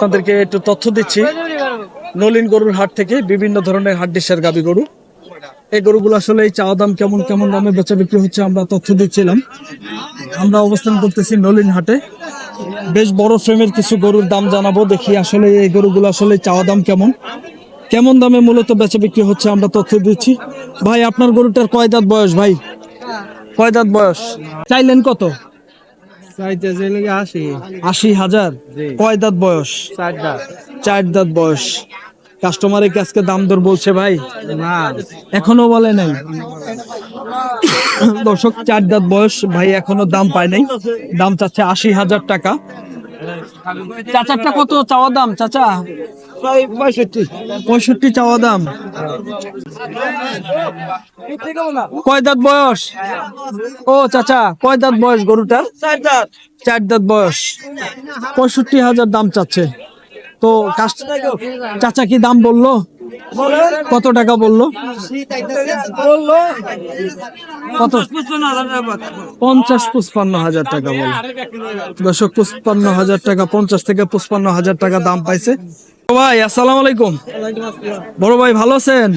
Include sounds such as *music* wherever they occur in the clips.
আপনাদেরকে একটু তথ্য দিচ্ছি। নলিন গরুর হাট থেকে বিভিন্ন ধরনের হাট ডিসের গাবি গরু। এই গরুগুলো আসলে এই চাওয়া দাম কেমন কেমন দামে বেচা বিক্রি হচ্ছে আমরা তথ্য দিচ্ছিলাম। আমরা অবস্থান করতেছি নলিন হাটে। বেশ বড় ফ্রেমের কিছু গরুর দাম জানাব, দেখি আসলে এই গরুগুলো আসলে চাওয়া দাম কেমন। কেমন দামে মূলত বেচা বিক্রি হচ্ছে আমরা তথ্য দিচ্ছি। ভাই, আপনার গরুটার কয় দাঁত বয়স ভাই? কয় দাঁত বয়স? চাইলেন কত? চাইতেছে লেগে আসি আশি? হাজার? কয় দাঁত বয়স? চারটা চার দাঁত বয়স। কাস্টমারের কাছকে দাম দর বলছে ভাই। না। এখনও বলে নাই। দর্শক চার দাঁত বয়স ভাই এখনও দাম পায় নাই। দাম চাচ্ছে আশি হাজার টাকা। চাচারটা কত চাওয়া দাম চাচা? পঁয়ষট্টি চাওয়া দাম। কয় দাঁত বয়স? ও চাচা, কয় দাঁত বয়স গরুটার? চার দাঁত বয়স। পঁয়ষট্টি হাজার দাম চাচ্ছে। তো চাচা কি দাম বলল? কত টাকা বলল? কত? পঞ্চাশ পঁচপান্ন হাজার টাকা বলে দশক পঁচপান্ন হাজার টাকা, পঞ্চাশ থেকে পঁচপান্ন হাজার টাকা দাম পাইছে। ভাই আসসালামু আলাইকুম। বড় ভাই ভালো আছেন?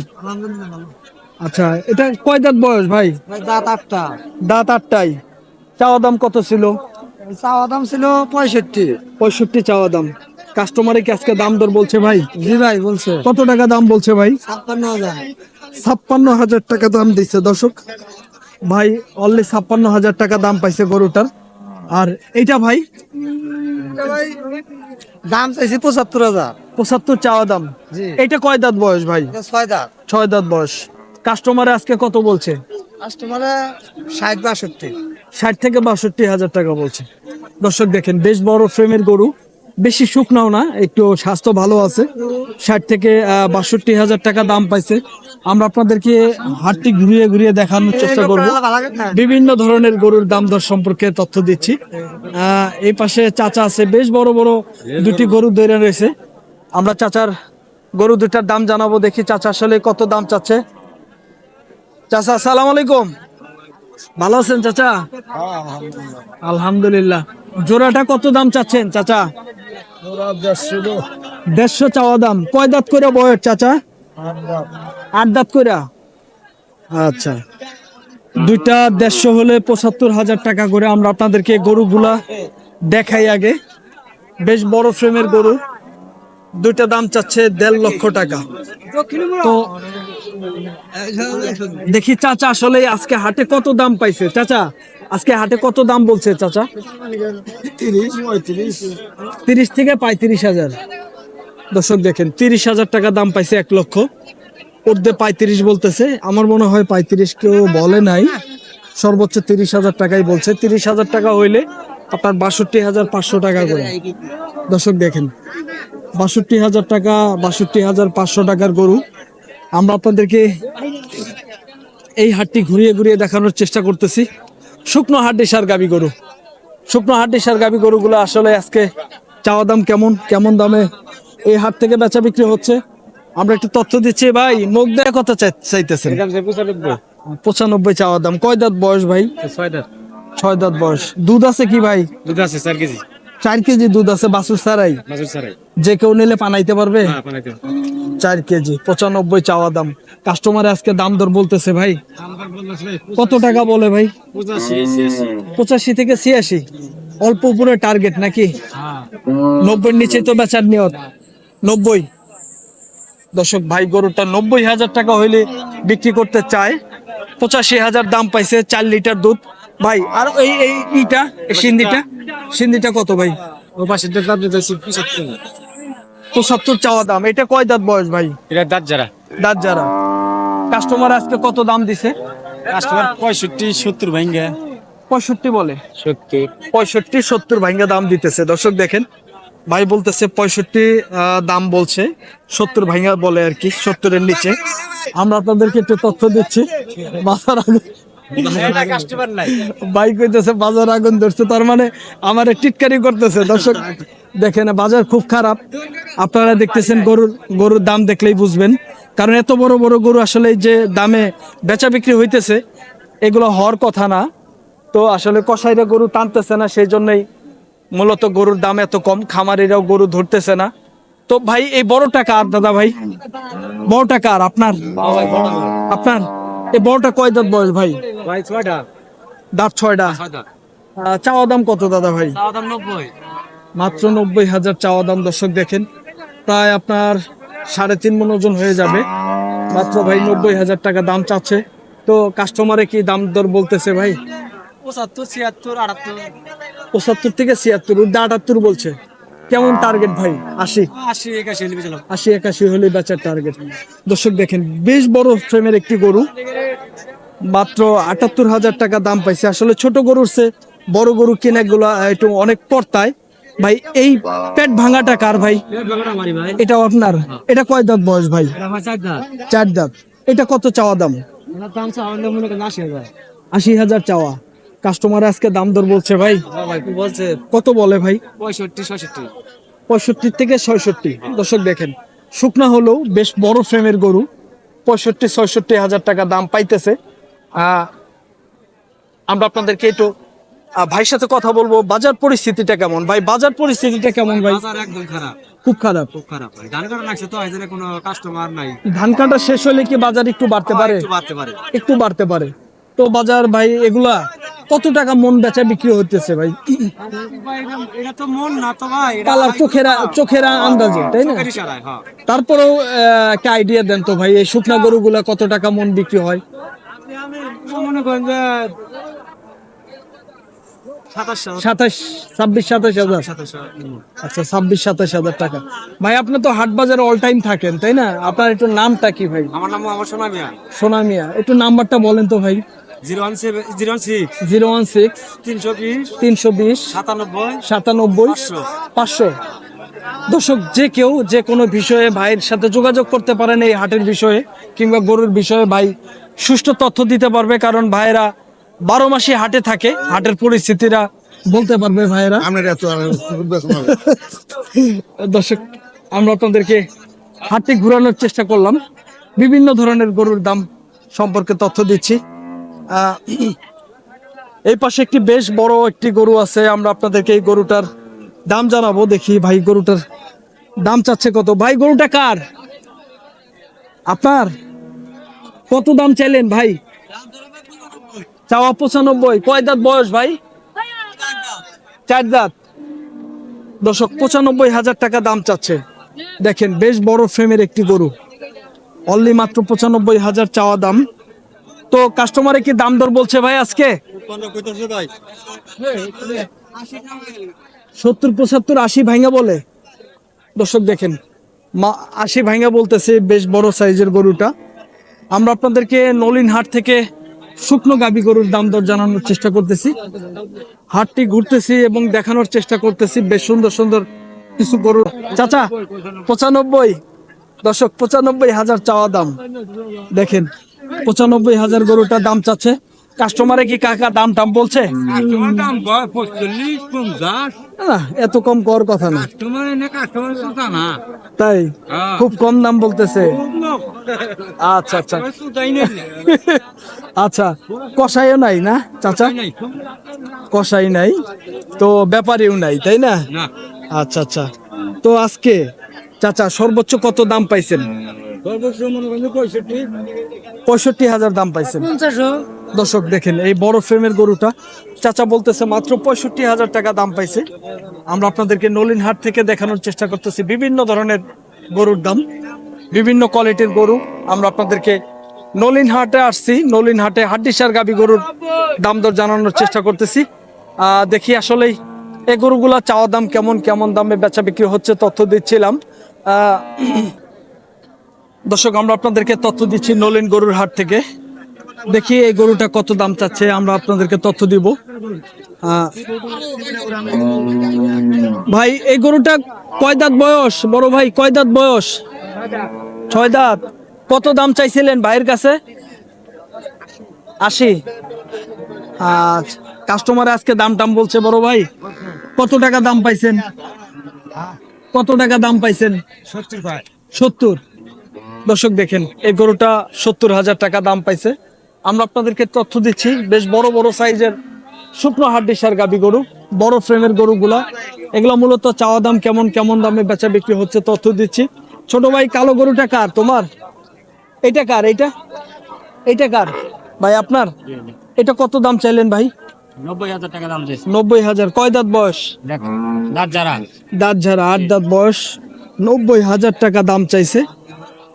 আচ্ছা এটা কয় দাঁত বয়স ভাই? দাঁত আটটা। দাঁত আটটাই। চাওয়া দাম কত ছিল? চাওয়া দাম ছিল পঁয়ষট্টি। পঁয়ষট্টি চাওয়া দাম। কাস্টমারে কি আজকে দাম দর বলছে ভাই? জি ভাই বলছে। কত টাকা দাম বলছে ভাই? ছাপ্পান্ন হাজার। ছাপ্পান্ন হাজার টাকা দাম দিচ্ছে দর্শক। ভাই অনলি ছাপ্পান্ন হাজার টাকা দাম পাইছে গরুটার। আর এইটা ভাই দাম চাইছি পঁচাত্তর হাজার। পঁচাত্তর চাওয়া দাম। এটা কয় দাঁত বয়স ভাই? ছয় দাঁত। ছয় দাঁত বয়স। কাস্টমারে আজকে কত বলছে? কাস্টমারে ষাট বাষট্টি। ষাট থেকে বাষট্টি হাজার টাকা বলছে। দর্শক দেখেন বেশ বড় ফ্রেমের গরু। বেশি শুকনাও না একটু স্বাস্থ্য ভালো আছে। ষাট থেকে বাষট্টি হাজার টাকা দাম পাইছে। আমরা আপনাদেরকে হাটটি ঘুরিয়ে ঘুরিয়ে দেখানোর চেষ্টা করব। বিভিন্ন ধরনের গরুর দাম দর সম্পর্কে তথ্য দিচ্ছি। আহ, এই পাশে চাচা আছে বেশ বড় বড় দুটি গরু দৈরা রয়েছে। আমরা চাচার গরু দুটার দাম জানাব দেখি চাচা আসলে কত দাম চাচ্ছে। চাচা আসসালামু আলাইকুম। ভালো আছেন চাচা? আলহামদুলিল্লাহ। জোড়াটা কত দাম চাচ্ছেন চাচা? দেড়শো চাওয়া দাম। কয় দাঁত করে বয়স চাচা? আট দাঁত করে? আচ্ছা। দুইটা দেড়শো হলে পঁচাত্তর হাজার টাকা করে আমরা আপনাদেরকে গরুগুলা দেখাই আগে। বেশ বড় ফ্রেমের গরু। দুইটা দাম চাচ্ছে দেড় লক্ষ টাকা। তো দেখি চাচা আসলে আজকে হাটে কত দাম পাইছে? চাচা, আজকে হাটে কত দাম বলছে চাচা? তিরিশ থেকে পঁয়ত্রিশ হাজার। দর্শক দেখেন, তিরিশ হাজার টাকা দাম পাইছে এক লক্ষ। ঊর্ধ্বে পঁয়ত্রিশ বলতেছে, আমার মনে হয় পঁয়ত্রিশ কেউ বলে নাই। সর্বোচ্চ তিরিশ হাজার টাকাই বলছে। তিরিশ হাজার টাকা হইলে আপনার বাষট্টি হাজার পাঁচশো টাকা করে। দর্শক দেখেন বাষট্টি হাজার টাকা বাষট্টি হাজার পাঁচশো টাকার গরু। আমরা আপনাদেরকে এই হাটটি ঘুরিয়ে ঘুরিয়ে দেখানোর চেষ্টা করতেছি। শুকনো হাড্ডি সার গাবি গরু। শুকনো হাড্ডি সার গাবি গরুগুলো আসলে আজকে চাওয়া দাম কেমন কেমন দামে এই হাট থেকে বেচা বিক্রি হচ্ছে? আমরা একটু তথ্য দিচ্ছি ভাই মুখ দেয় কথা চাই- চাইতেছেন। পঁচানব্বই চাওয়া দাম। কয় দাঁত বয়স ভাই? ছয় দাঁত। ছয় দাঁত বয়স। দুধ আছে কি ভাই? দুধ আছে চার কেজি। চার কেজি দুধ আছে বাসুর সারাই যে কেউ নিলে পানাইতে পারবে? হ্যাঁ চার কেজি পঁচানব্বই চাওয়া দাম। কাস্টমারে আজকে দাম দর বলতেছে ভাই। কত টাকা বলে ভাই? পঁচাশি। থেকে ছিয়াশি। অল্প উপরে টার্গেট নাকি? নব্বই নিচে তো বেচার নিয়ত। নব্বই। দর্শক ভাই গরুটা নব্বই হাজার টাকা হইলে বিক্রি করতে চায়। পঁচাশি হাজার দাম পাইছে চার লিটার দুধ। ভাই আর এই এই ইটা সিন্দিটা? সিন্দিটা কত ভাই? ও পাশে দাঁত দিতেছি পঁচাত্তর। চাওয়া দাম এটা কয় দাঁত বয়স ভাই? এটা দাঁত যারা। দাঁত যারা। কাস্টমার আজকে কত দাম দিছে? কাস্টমার পঁয়ষট্টি সত্তর ভাঙ্গা পঁয়ষট্টি বলে। সত্তর। পঁয়ষট্টি সত্তর ভাঙ্গা দাম দিতেছে। দর্শক দেখেন ভাই বলতেছে পঁয়ষট্টি দাম বলছে। সত্তর ভাঙ্গা বলে আর কি সত্তরের নিচে। আমরা আপনাদেরকে একটু তথ্য দিচ্ছি। বাজার আগুন ভাই *laughs* কইতেছে বাজার আগুন ধরছে তার মানে আমার টিটকারি করতেছে। দর্শক দেখেন বাজার খুব খারাপ। আপনারা দেখতেছেন গরুর গরুর দাম দেখলেই বুঝবেন। কারণ এত বড় বড় গরু আসলে যে দামে বেচা বিক্রি হইতেছে এগুলো হওয়ার কথা না। তো আসলে কসাইরা গরু টানতেছে না সেই জন্যই মূলত গরুর দাম এত কম। খামারিরাও গরু ধরতেছে না। তো ভাই এই বড় টাকা আর দাদা ভাই? বড় টাকা আর আপনার? আপনার? এই বড়টা কয় দাঁত বয়স ভাই? ভাই ছয়টা। দাঁত ছয়টা। চাওয়া দাম কত দাদা ভাই? চাওয়া দাম নব্বই। মাত্র নব্বই হাজার চাওয়া দাম দর্শক দেখেন। প্রায় আপনার সাড়ে তিন মন ওজন হয়ে যাবে। মাত্র ভাই নব্বই হাজার টাকা দাম চাচ্ছে। তো কাস্টমারে কি দাম দর বলতেছে ভাই? পঁচাত্তর ছিয়াত্তর আটাত্তর। পঁচাত্তর থেকে ছিয়াত্তর আটাত্তর বলছে। কেমন টার্গেট ভাই? আশি। আশি একাশি চলো আশি একাশি হলে বেচার টার্গেট দর্শক দেখেন বেশ বড় ফ্রেমের একটি গরু। মাত্র আটাত্তর হাজার টাকা দাম পাইছে। আসলে ছোট গরুর সে বড় গরু কেনাগুলো একটু অনেক পড়তায় ভাই এই পেট ভাঙাটা কার ভাই? এটাও আপনার? এটা কয় দাঁত বয়স ভাই? এটা চার দাঁত। এটা কত চাওয়া দাম? মনে আশি হাজার চাওয়া। কাস্টমার আজকে দাম দর বলছে ভাই? বলছে। কত বলে ভাই? পঁয়ষট্টি ছয়ষট্টি। পঁয়ষট্টি থেকে ছয়ষট্টি। দর্শক দেখেন শুকনা হলেও বেশ বড় ফ্রেমের গরু। পঁয়ষট্টি ছয়ষট্টি হাজার টাকা দাম পাইতেছে। আমরা আপনাদেরকে একটু ভাইয়ের সাথে কথা বলব। বাজার পরিস্থিতিটা কেমন? ভাই বাজার পরিস্থিতিটা কেমন ভাই? বাজার একদম খারাপ। খুব খারাপ। খুব খারাপ ভাই। ধান কাটা লাগছে তো এখানে কোনো কাস্টমার নাই। ধান কাটা শেষ হলে কি বাজার একটু বাড়তে পারে? একটু বাড়তে পারে। একটু বাড়তে পারে। তো বাজার ভাই এগুলা কত টাকা মন বেচা বিক্রি হতেছে ভাই? ভাই, এটা- এটা তো মন না তো ভাই চোখেরা চোখেরা আন্দাজে তাই না? হ্যাঁ। তারপরেও একটা আইডিয়া দেন তো ভাই এই শুকনা গরুগুলা কত টাকা মন বিক্রি হয়? মনে করেন যে সাতাশ ছাব্বিশ সাতাশ হাজার? আচ্ছা ছাব্বিশ সাতাশ হাজার টাকা। ভাই আপনি তো হাট বাজারে অল টাইম থাকেন তাই না? আপনার একটু নামটা কি ভাই? আমার নাম আমার সোনা মিয়া। সোনা মিয়া একটু নাম্বারটা বলেন তো ভাই। Zero one seven zero one six? Zero one six তিনশো বিশ? তিনশো বিশ সাতানব্বই? সাতানব্বই পাঁচশো। দর্শক যে কেউ যে কোনো বিষয়ে ভাইয়ের সাথে যোগাযোগ করতে পারেন এই হাটের বিষয়ে কিংবা গরুর বিষয়ে ভাই সুষ্ঠু তথ্য দিতে পারবে কারণ ভাইয়েরা বারো মাসে হাটে থাকে হাটের পরিস্থিতিরা বলতে পারবে ভাইয়েরা। দর্শক আমরা আপনাদেরকে হাটে ঘোরানোর চেষ্টা করলাম। বিভিন্ন ধরনের গরুর দাম সম্পর্কে তথ্য দিচ্ছি। এই পাশে একটি বেশ বড় একটি গরু আছে, আমরা আপনাদেরকে এই গরুটার দাম জানাব, দেখি ভাই গরুটার দাম চাচ্ছে কত। ভাই, গরুটা কার? আপনার? কত দাম চাইলেন ভাই? চাওয়া পঁচানব্বই, কয় দাঁত বয়স ভাই? চার দাঁত। দর্শক, পঁচানব্বই হাজার টাকা দাম চাচ্ছে। দেখেন, বেশ বড় ফ্রেমের একটি গরু। অনলি মাত্র পঁচানব্বই হাজার চাওয়া দাম। তো কাস্টমারে কি দাম দর বলছে ভাই আজকে? সত্তর পঁচাত্তর আশি ভাইঙ্গা বলে। দর্শক দেখেন, মা আশি ভাইঙ্গা বলতেছে বেশ বড় সাইজের গরুটা। আমরা আপনাদেরকে নলিন হাট থেকে শুকনো গাবি গরুর দাম দর জানানোর চেষ্টা করতেছি। হাটটি ঘুরতেছি এবং দেখানোর চেষ্টা করতেছি বেশ সুন্দর সুন্দর কিছু গরু চাচা, পঁচানব্বই। দর্শক, পঁচানব্বই হাজার চাওয়া দাম। দেখেন পঁচানব্বই হাজার গরুটা দাম চাচ্ছে। কাস্টমারে কি কাকা দাম টাম বলছে? না এত কম কর কথা না। তাই? হ্যাঁ। খুব কম দাম বলতেছে। আচ্ছা আচ্ছা। আচ্ছা কষাইও নাই না চাচা? কষাই নাই তো ব্যাপারেও নাই তাই না। আচ্ছা আচ্ছা। তো আজকে চাচা সর্বোচ্চ কত দাম পাইছেন? পঁয়ষট্টি হাজার দাম পাইছেন। দর্শক দেখেন এই বড় ফ্রেমের গরুটা চাচা বলতেছে মাত্র পঁয়ষট্টি হাজার টাকা দাম পাইছে। আমরা আপনাদেরকে নলিন হাট থেকে দেখানোর চেষ্টা করতেছি বিভিন্ন ধরনের গরুর দাম বিভিন্ন কোয়ালিটির গরু। আমরা আপনাদেরকে নলিন হাটে আসছি নলিন হাটে হাড্ডিসার গাবি গরুর দাম দর জানানোর চেষ্টা করতেছি। দেখি আসলেই এই গরুগুলা চাওয়া দাম কেমন কেমন দামে বেচা বিক্রি হচ্ছে তথ্য দিচ্ছিলাম। দর্শক আমরা আপনাদেরকে তথ্য দিচ্ছি নলিন গরুর হাট থেকে। দেখি এই গরুটা কত দাম চাচ্ছে আমরা আপনাদেরকে তথ্য দিব। ভাই এই গরুটা কয় দাঁত বয়স? বড় ভাই কয় দাঁত বয়স? ছয় দাঁত। কত দাম চাইছিলেন ভাইয়ের কাছে? আশি। আচ্ছা কাস্টমার আজকে দাম টাম বলছে বড় ভাই। কত টাকা দাম পাইছেন? কত টাকা দাম পাইছেন? সত্তর ভাই। সত্তর। দর্শক দেখেন এই গরুটা সত্তর হাজার টাকা দাম পাইছে। আমরা আপনাদেরকে তথ্য দিচ্ছি বেশ বড় বড় সাইজের শুকনো হাড্ডিসার গাবি গরু বড় ফ্রেমের গরুগুলা। এগুলো মূলত চাওয়া দাম কেমন কেমন দামে বেচা বিক্রি হচ্ছে তথ্য দিচ্ছি। ছোট ভাই কালো গরুটা কার তোমার? এটা কার এইটা? এইটা কার? ভাই আপনার? এটা কত দাম চাইলেন ভাই? নব্বই হাজার কয় দাঁত বয়স? দাঁত দাঁত ঝাড়া আট দাঁত বয়স। নব্বই হাজার টাকা দাম চাইছে।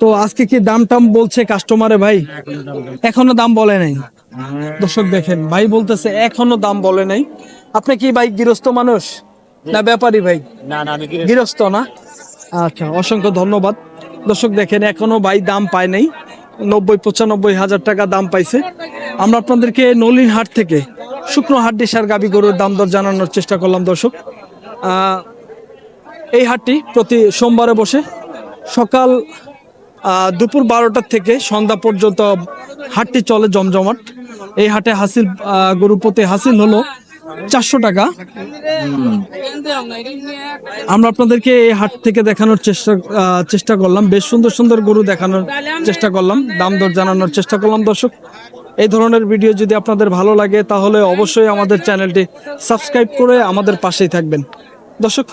তো আজকে কি দাম টাম বলছে কাস্টমারে ভাই? এখনও দাম বলে নাই। দর্শক দেখেন ভাই বলতেছে এখনও দাম বলে নাই। আপনি কি ভাই গৃহস্থ মানুষ? না ব্যাপারী ভাই? গৃহস্থ। না? আচ্ছা অসংখ্য ধন্যবাদ। দর্শক দেখেন এখনও ভাই দাম পায় নাই। নব্বই পঁচানব্বই হাজার টাকা দাম পাইছে। আমরা আপনাদেরকে নলিন হাট থেকে শুকনো হাট ডিসার গাবি গরুর দাম দর জানানোর চেষ্টা করলাম দর্শক। আহ, এই হাটটি প্রতি সোমবারে বসে সকাল দুপুর বারোটার থেকে সন্ধ্যা পর্যন্ত হাটটি চলে জমজমাট। এই হাটে হাসিল গরু প্রতি হাসিল হলো চারশো টাকা। আমরা আপনাদেরকে এই হাট থেকে দেখানোর চেষ্টা চেষ্টা করলাম। বেশ সুন্দর সুন্দর গরু দেখানোর চেষ্টা করলাম। দাম দর জানানোর চেষ্টা করলাম, দর্শক। এই ধরনের ভিডিও যদি আপনাদের ভালো লাগে, তাহলে অবশ্যই আমাদের চ্যানেলটি সাবস্ক্রাইব করে আমাদের পাশেই থাকবেন। দর্শক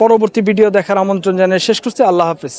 পরবর্তী ভিডিও দেখার আমন্ত্রণ জানিয়ে শেষ করছি। আল্লাহ হাফিজ।